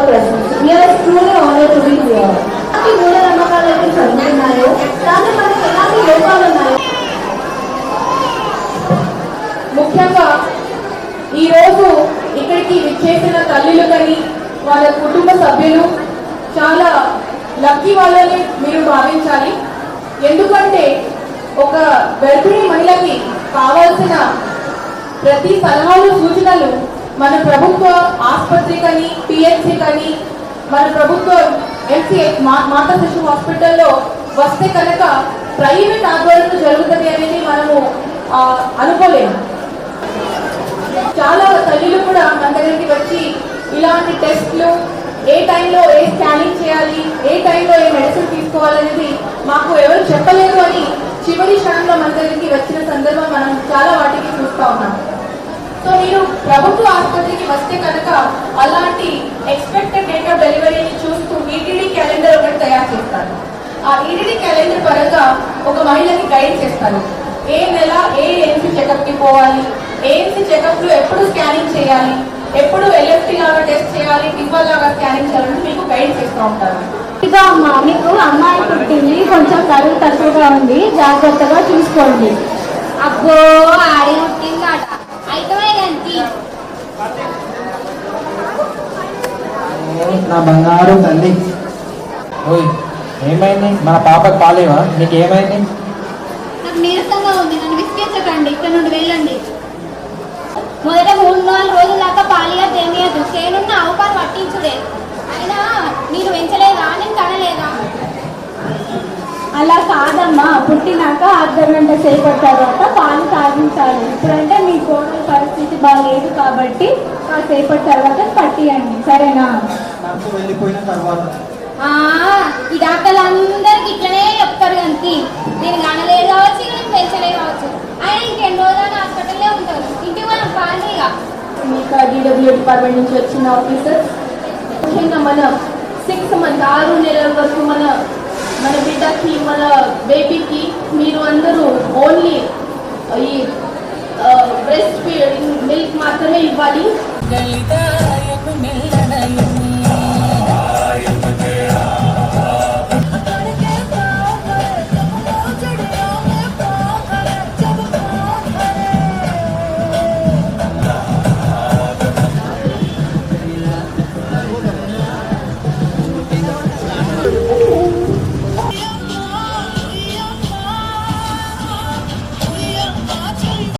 your presence. We are truly honored to be here. ఎలాంటి మూఢనమ్మకాలు అయితే చదువుతున్నాయో దాన్ని మనకి ఎలాంటి లోపాలు ఉన్నాయో ముఖ్యంగా ఈరోజు ఇక్కడికి విచ్చేసిన తల్లులు కానీ వాళ్ళ కుటుంబ సభ్యులు చాలా లక్కీ వాళ్ళని మీరు భావించాలి ఎందుకంటే ఒక గర్భిణీ మహిళకి కావాల్సిన ప్రతి సలహాలు సూచనలు మన ప్రభుత్వ ఆసుపత్రి కానీ పిహెచ్సి కానీ మన ప్రభుత్వ ఎంసీహెచ్ మాతా శిశు హాస్పిటల్లో వస్తే కనుక ప్రైవేట్ ఆధ్వర్యంలో జరుగుతుంది అనేది మనము అనుకోలేము. చాలా తల్లులు కూడా మన దగ్గరికి వచ్చి ఇలాంటి టెస్ట్లు ఏ టైంలో ఏ స్కానింగ్ చేయాలి ఏ టైంలో ఏ మెడిసిన్ తీసుకోవాలనేది మాకు ఎవరు చెప్పలేదు అని చివరి క్షణంలో మన దగ్గరికి వచ్చిన సందర్భం మనం చాలా వాటికి చూస్తూ ఉన్నాము సో మీరు ప్రభుత్వ ఆసుపత్రికి వస్తే కనుక అలాంటి ఎక్స్పెక్టెడ్ డేట్ ఆఫ్ డెలివరీని చూస్తూ ఈటీడీ క్యాలెండర్ ఒకటి తయారు చేస్తారు. ఆ ఈటీడీ క్యాలెండర్ పరంగా ఒక మహిళకి గైడ్ చేస్తారు. ఏ నెల ఏ ఏఎన్సీ చెకప్కి పోవాలి? ఏఎన్సీ చెకప్లో ఎప్పుడు స్కానింగ్ చేయాలి? ఎప్పుడు ఎల్ఎఫ్టీ లాగా టెస్ట్ చేయాలి? టిఫర్ లాగా స్కానింగ్ చేయాలని మీకు గైడ్ చేస్తూ ఉంటారు. ఇక అమ్మ మీకు అమ్మాయి పుట్టింది కొంచెం కరువు తక్కువగా ఉంది. జాగ్రత్తగా చూసుకోండి. అబ్బో ఆడి పుట్టిందట నా బంగారు తల్లి. ఓయ్ ఏమైంది? మన పాపకు పాలేవా నీకు ఏమైంది? నీరసంగా ఉంది. నన్ను విసిగించకండి. ఇక్కడ నుండి వెళ్ళండి. మొదట మూడు నాలుగు రోజుల దాకా పాలిగా తెలియదు అలా కాదమ్మా పుట్టినాక అర్ధ గంట సేపటి తర్వాత పాలు తాగించాలి. ఇప్పుడంటే మీ కోడల పరిస్థితి బాగాలేదు కాబట్టి కాసేపటి తర్వాత పట్టియండి సరేనా? వెళ్ళిపోయిన తర్వాత. ఆ, ఈ డాక్టర్లు అందరికి ఇట్లనే చెప్తారు గంతి నేను కనలేదు కావచ్చు ఇక నేను పెంచలే కావచ్చు. అయినా ఇంకెన్ని రోజులు హాస్పిటల్లో ఉంటారు. ఇంటికి మనం పాలిగా. ఇంకా డిడబ్ల్యూ డిపార్ట్మెంట్ నుంచి వచ్చిన ఆఫీసర్స్ ముఖ్యంగా మన సిక్స్ మంత్ ఆరు నెలల వరకు మన మన బిడ్డకి మన బేబీకి మీరు అందరూ ఓన్లీ ఈ బ్రెస్ట్ మిల్క్ మాత్రమే ఇవ్వాలి.